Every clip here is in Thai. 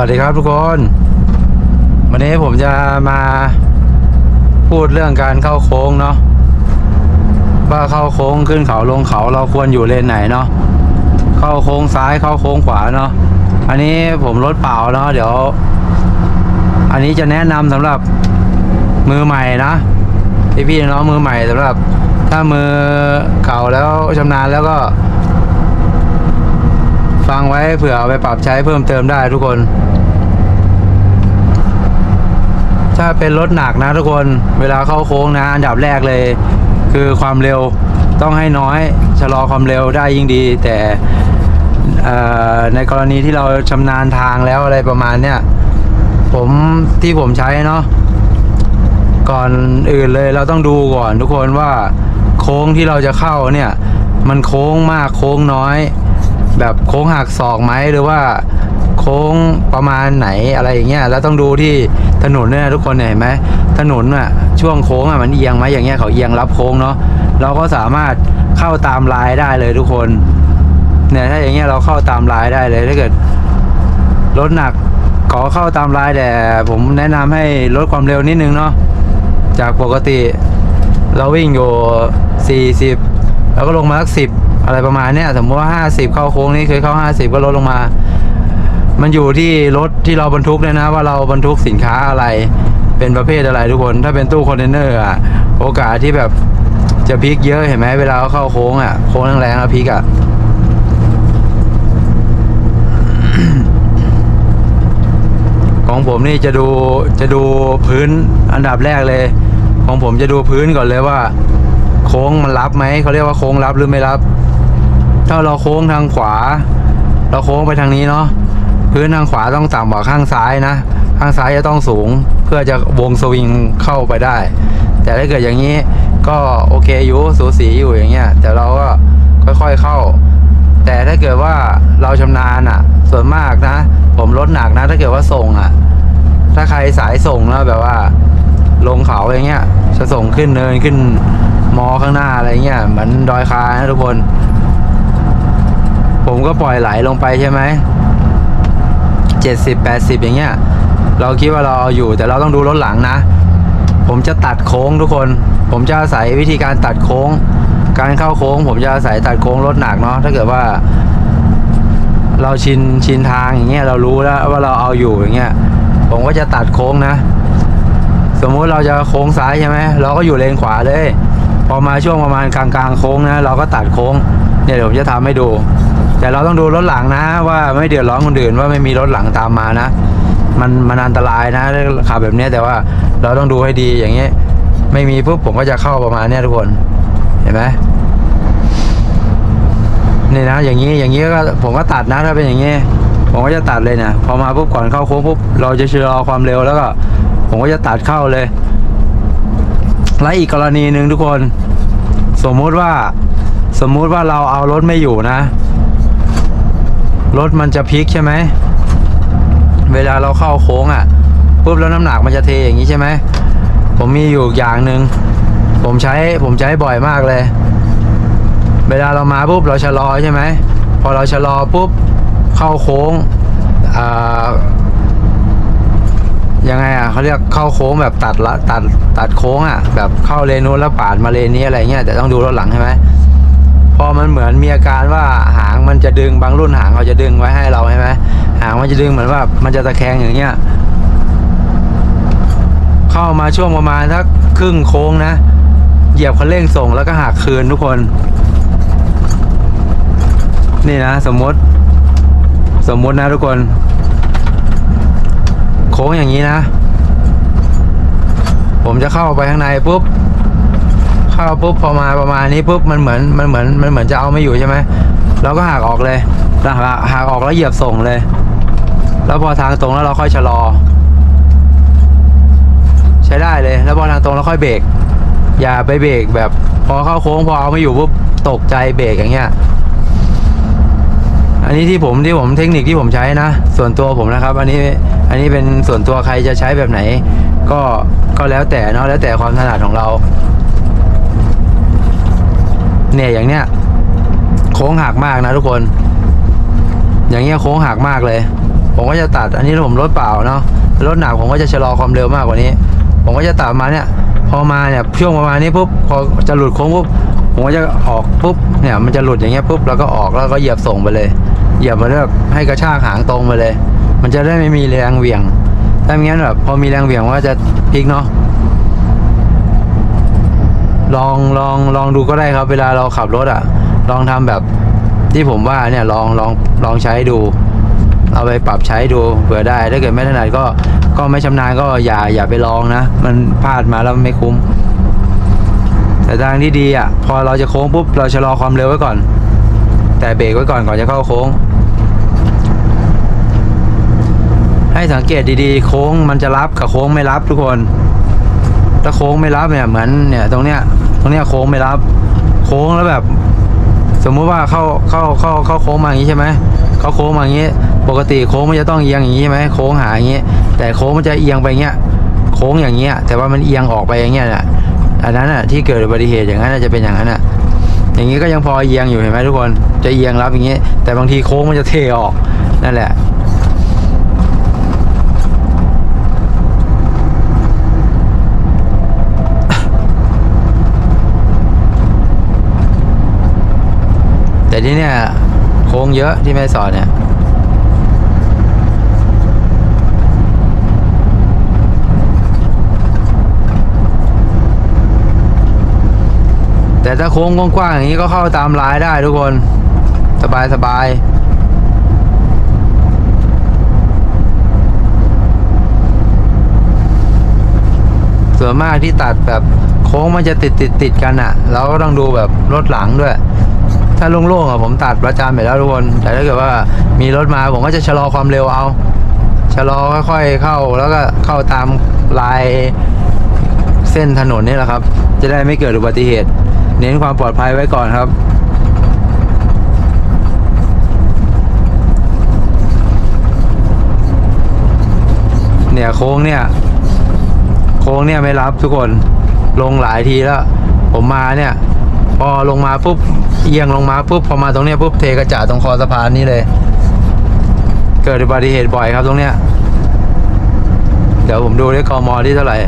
วัสดีครับทุกคน วันนี้ผมจะมาพูดเรื่องการเข้าโค้งเนาะว่าเข้าโค้งขึ้นเขาลงเขาเราควรอยู่เลนไหนเนาะเข้าโค้งซ้ายเข้าโค้งขวาเนาะอันนี้ผมรถเปล่าเนาะเดี๋ยว อันนี้จะแนะนำสำหรับมือใหม่นะพี่พี่น้องมือใหม่สำหรับ ถ้ามือเก่าแล้วชำนาญแล้วก็ ฟังไว้เผื่อเอาไปปรับใช้เพิ่มเติมได้ทุกคน ถ้าเป็นรถหนักนะทุกคนเวลาเข้าโค้งนะ อันดับแรกเลย คือความเร็วต้องให้น้อยชะลอความเร็วได้ยิ่งดี แต่ในกรณีที่เราชำนาญทางแล้วอะไรประมาณเนี้ยผมที่ผมใช้เนาะก่อนอื่นเลยเราต้องดูก่อนทุกคนว่าโค้งที่เราจะเข้าเนี่ย มันโค้งมากโค้งน้อย แบบโค้งหักศอกไหมหรือว่าโค้งประมาณไหนอะไรอย่างเงี้ยแล้วต้องดูที่ถนนเนี่ยทุกคนเห็นไหมถนนอะช่วงโค้งอะมันเอียงไหมอย่างเงี้ยเขาเอียงรับโค้งเนาะเราก็สามารถเข้าตามลายได้เลยทุกคนเนี่ยถ้าอย่างเงี้ยเราเข้าตามลายได้เลยถ้าเกิดรถหนักขอเข้าตามลายแต่ผมแนะนำให้ลดความเร็วนิดนึงเนาะจากปกติ เราวิ่งอยู่40แล้วก็ลงมาสักสิบ อะไรประมาณเนี้ยสมมติว่า50เข้าโค้งนี้เคยเข้า50ก็ลดลงมา มันอยู่ที่รถที่เราบรรทุกเนี่ยนะ ว่าเราบรรทุกสินค้าอะไร เป็นประเภทอะไรทุกคน ถ้าเป็นตู้คอนเทนเนอร์อะโอกาสที่แบบจะพลิกเยอะเห็นไหมเวลาเข้าโค้งอะโค้งแรงๆแล้วพลิกอะของผมนี่จะดูจะดูพื้นอันดับแรกเลย ของผมจะดูพื้นก่อนเลยว่า โค้งมันรับไหมเขาเรียกว่าโค้งรับหรือไม่รับ ถ้าเราโค้งทางขวา เราโค้งไปทางนี้เนาะพื้นทางขวาต้องต่ำกว่าข้างซ้ายนะ ข้างซ้ายจะต้องสูงเพื่อจะวงสวิงเข้าไปได้ แต่ถ้าเกิดอย่างนี้ก็โอเคอยู่สูสีอยู่อย่างเงี้ยแต่เราก็ค่อยๆเข้า แต่ถ้าเกิดว่าเราชำนาญอะ ส่วนมากนะ ผมรถหนักนะ ถ้าเกิดว่าส่งอะ ถ้าใครสายส่งแล้วแบบว่า ลงเขาอย่างเงี้ยจะส่งขึ้นเนินขึ้นมอข้างหน้าอะไรเงี้ยเหมือนดอยคานะทุกคน ก็ปล่อยไหลลงไปใช่ไหมเจ็ดสิบแปดสิบอย่างเงี้ย เราคิดว่าเราเอาอยู่แต่เราต้องดูรถหลังนะ ผมจะตัดโค้งทุกคน ผมจะอาศัยวิธีการตัดโค้ง การเข้าโค้ง ผมจะอาศัยตัดโค้งรถหนักเนาะถ้าเกิดว่า เราชินชินทางอย่างเงี้ยเรารู้แล้วว่าเราเอาอยู่อย่างเงี้ย ผมก็จะตัดโค้งนะ สมมุติเราจะโค้งซ้ายใช่ไหมเราก็อยู่เลนขวาเลยพอมาช่วงประมาณกลางๆโค้งนะ เราก็ตัดโค้งเนี่ยเดี๋ยวผมจะทำให้ดู แต่เราต้องดูรถหลังนะ ว่าไม่เดือดร้อนคนอื่นว่าไม่มีรถหลังตามมานะ มันมันอันตรายนะขับแบบนี้แต่ว่าเราต้องดูให้ดีอย่างเงี้ยไม่มีปุ๊บผมก็จะเข้าประมาณเนี้ยทุกคนเห็นไหมนี่นะอย่างนี้อย่างนี้ก็ผมก็ตัดนะถ้าเป็นอย่างนี้ผมก็จะตัดเลยเนี่ยพอมาปุ๊บก่อนเข้าโค้งปุ๊บเราจะชะลอความเร็วแล้วก็ ผมก็จะตัดเข้าเลย และอีกกรณีหนึ่งทุกคน สมมุติว่า สมมุติว่าเราเอารถไม่อยู่นะ รถมันจะพลิกใช่ไหม เวลาเราเข้าโค้งอะ่ะปุ๊บแล้วน้ำหนักมันจะเทอย่างนี้ใช่ไหม ผมมีอยู่อย่างหนึ่งผมใช้ผมใช้บ่อยมากเลย เวลาเรามาปุ๊บเราชะลอใช่ไหม พอเราชะลอปุ๊บเข้าโค้งอ่ายังไงอะเขาเรียกเข้าโค้งแบบตัดละตัดตัดโค้งอะแบบเข้าเลนนู้นแล้วปาดมาเลนนี้อะไรเงี้ยแต่ต้องดูรถหลังใช่ไหม พอมันเหมือนมีอาการว่าหางมันจะดึงบางรุ่นหางเขาจะดึงไว้ให้เราใช่ไหมหางมันจะดึงเหมือนว่ามันจะตะแคงอย่างเงี้ยเข้ามาช่วงประมาณสักครึ่งโค้งนะ เหยียบคันเร่งส่งแล้วก็หักคืนทุกคน นี่นะ สมมติ สมมตินะทุกคน โค้งอย่างนี้นะ ผมจะเข้าไปข้างในปุ๊บ เข้าปุ๊บพอมาประมาณนี้ปุ๊บมันเหมือนมันเหมือนมันเหมือนจะเอาไม่อยู่ใช่ไหมเราก็หักออกเลยหักหักออกแล้วเหยียบส่งเลย แล้วพอทางตรงแล้วเราค่อยชะลอ ใช้ได้เลย แล้วพอทางตรงเราค่อยเบรกอย่าไปเบรกแบบ พอเข้าโค้งพอเอาไม่อยู่ปุ๊บตกใจเบรกอย่างเงี้ยอันนี้ที่ผมที่ผมเทคนิคที่ผมใช้นะ ส่วนตัวผมนะครับ อันนี้อันนี้เป็นส่วนตัวใครจะใช้แบบไหน ก็ก็แล้วแต่เนาะแล้วแต่ความถนัดของเรา เนี่ยอย่างเนี้ยโค้งหักมากนะทุกคน อย่างเงี้ยโค้งหักมากเลย ผมก็จะตัดอันนี้ผมรถเปล่าเนาะรถหนักผมก็จะชะลอความเร็วมากกว่านี้ ผมก็จะตัดมาเนี่ย พอมาเนี่ยช่วงประมาณนี้ปุ๊บพอจะหลุดโค้งปุ๊บผมก็จะออกปุ๊บเนี่ยมันจะหลุดอย่างเงี้ยปุ๊บแล้วก็ออกแล้วก็เหยียบส่งไปเลยเหยียบมาแบบให้กระชากหางตรงไปเลย มันจะได้ไม่มีแรงเหวี่ยงถ้าไม่งั้นแบบพอมีแรงเหวี่ยงมันก็จะพลิกเนาะ ลองลองลองดูก็ได้ครับ เวลาเราขับรถอะ่ะ ลองทำแบบที่ผมว่าเนี่ยลองลองลองใช้ดู เอาไปปรับใช้ดูเผื่อได้ถ้าเกิดไม่ถนัดก็ก็ไม่ชำนาญก็อย่าอย่าไปลองนะ มันพลาดมาแล้วไม่คุ้ม แต่ทางที่ดีอะ่ะ พอเราจะโค้งปุ๊บเราชะลอความเร็วไว้ก่อน แต่เบรกไว้ก่อนก่อนจะเข้าโค้ง ให้สังเกตดีๆ โค้งมันจะรับกับโค้งไม่รับทุกคน ถ้าโค้งไม่รับเนี่ยเหมือนเนี่ยตรงเนี้ยตรงเนี้ยโค้งไม่รับ โค้งแล้วแบบ สมมุติว่าเข้าเข้าเข้าเข้าโค้งมาอย่างนี้ใช่ไหมเข้าโค้งมาอย่างนี้ ปกติโค้งมันจะต้องเอียงอย่างนี้ใช่ไหมโค้งหาอย่างนี้ แต่โค้งมันจะเอียงไปเงี้ยโค้งอย่างเงี้ยแต่ว่ามันเอียงออกไปอย่างเงี้ยน่ะอันนั้นอะที่เกิดอุบัติเหตุอย่างนั้นจะเป็นอย่างนั้นอะอย่างนี้ก็ยังพอเอียงอยู่เห็นไหมทุกคนจะเอียงรับอย่างนี้ แต่บางทีโค้งมันจะเทออกนั่นแหละ แต่ที่เนี่ยโค้งเยอะที่แม่สอดเนี่ยแต่ถ้าโค้งกว้างๆอย่างนี้ก็เข้าตามลายได้ทุกคน สบายสบายส่วนมากที่ตัดแบบโค้งมันจะติดติดติดกันอะ่ะ เราก็ต้องดูแบบรถหลังด้วย ถ้าโล่งๆอะผมตัดประจำไปแล้วทุกคน แต่ถ้าเกิดว่ามีรถมาผมก็จะชะลอความเร็วเอา ชะลอค่อยๆเข้า แล้วก็เข้าตามลายเส้นถนนนี่แหละครับ จะได้ไม่เกิดอุบัติเหตุ เน้นความปลอดภัยไว้ก่อนครับเนี่ยโค้งเนี่ย โค้งเนี่ยไม่รับทุกคนลงหลายทีแล้ว ผมมาเนี่ย พอลงมาปุ๊บเอียงลงมาปุ๊บพอมาตรงเนี้ยปุ๊บเทกระจาดตรงคอสะพานนี้เลย เกิดอุบัติเหตุบ่อยครับตรงเนี้ยเดี๋ยวผมดูด้วยกมที่เท่าไหร่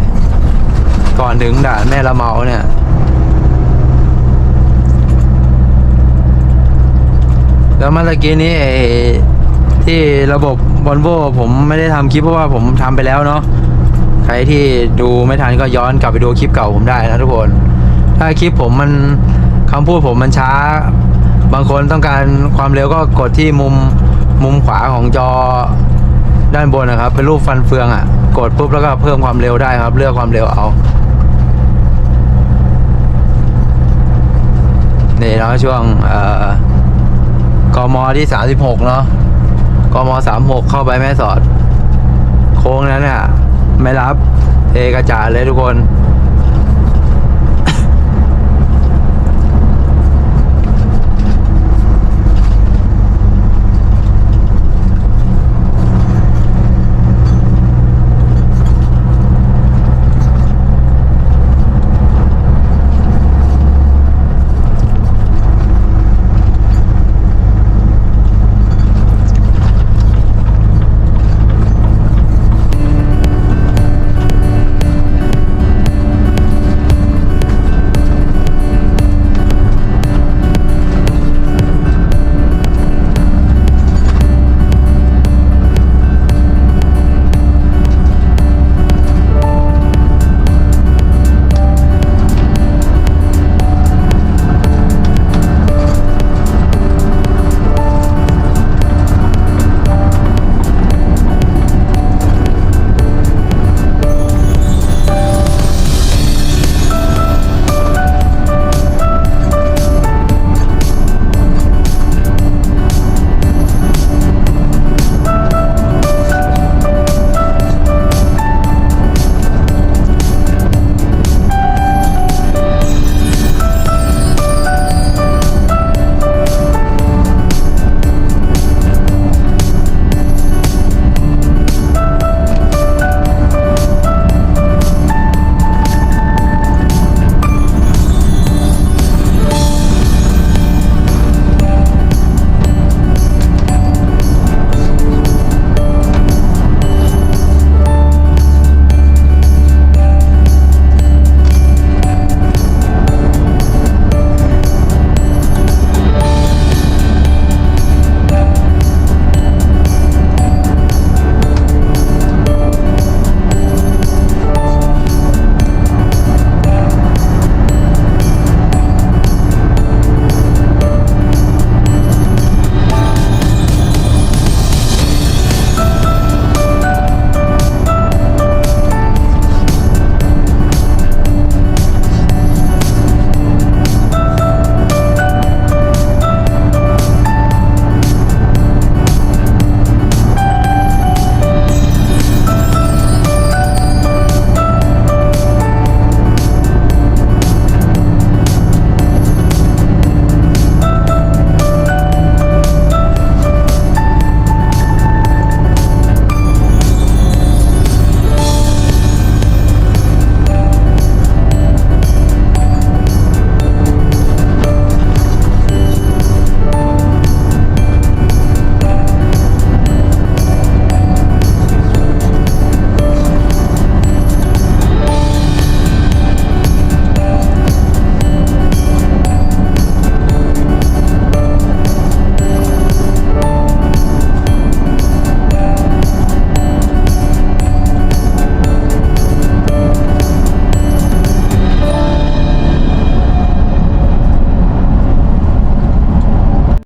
ก่อนถึงด่านแม่ละเมาเนี่ยแล้วเมื่อกี้นี้ไอ้ที่ระบบวอลโวผมไม่ได้ทำคลิปเพราะว่าผมทำไปแล้วเนาะใครที่ดูไม่ทันก็ย้อนกลับไปดูคลิปเก่าผมได้นะทุกคน ถ้าคลิปผมมัน คำพูดผมมันช้า บางคนต้องการความเร็วก็กดที่มุมมุมขวาของจอด้านบนนะครับ เป็นรูปฟันเฟืองอะ่ะ กดปุ๊บแล้วก็เพิ่มความเร็วได้ครับ เลือกความเร็วเอานี่เนาะช่วงเอ่อกมที่สามสิบหกเนาะกมสามหกเข้าไปแม่สอด โค้งนั้นเนี่ยไม่รับเทกระจาดเลยทุกคน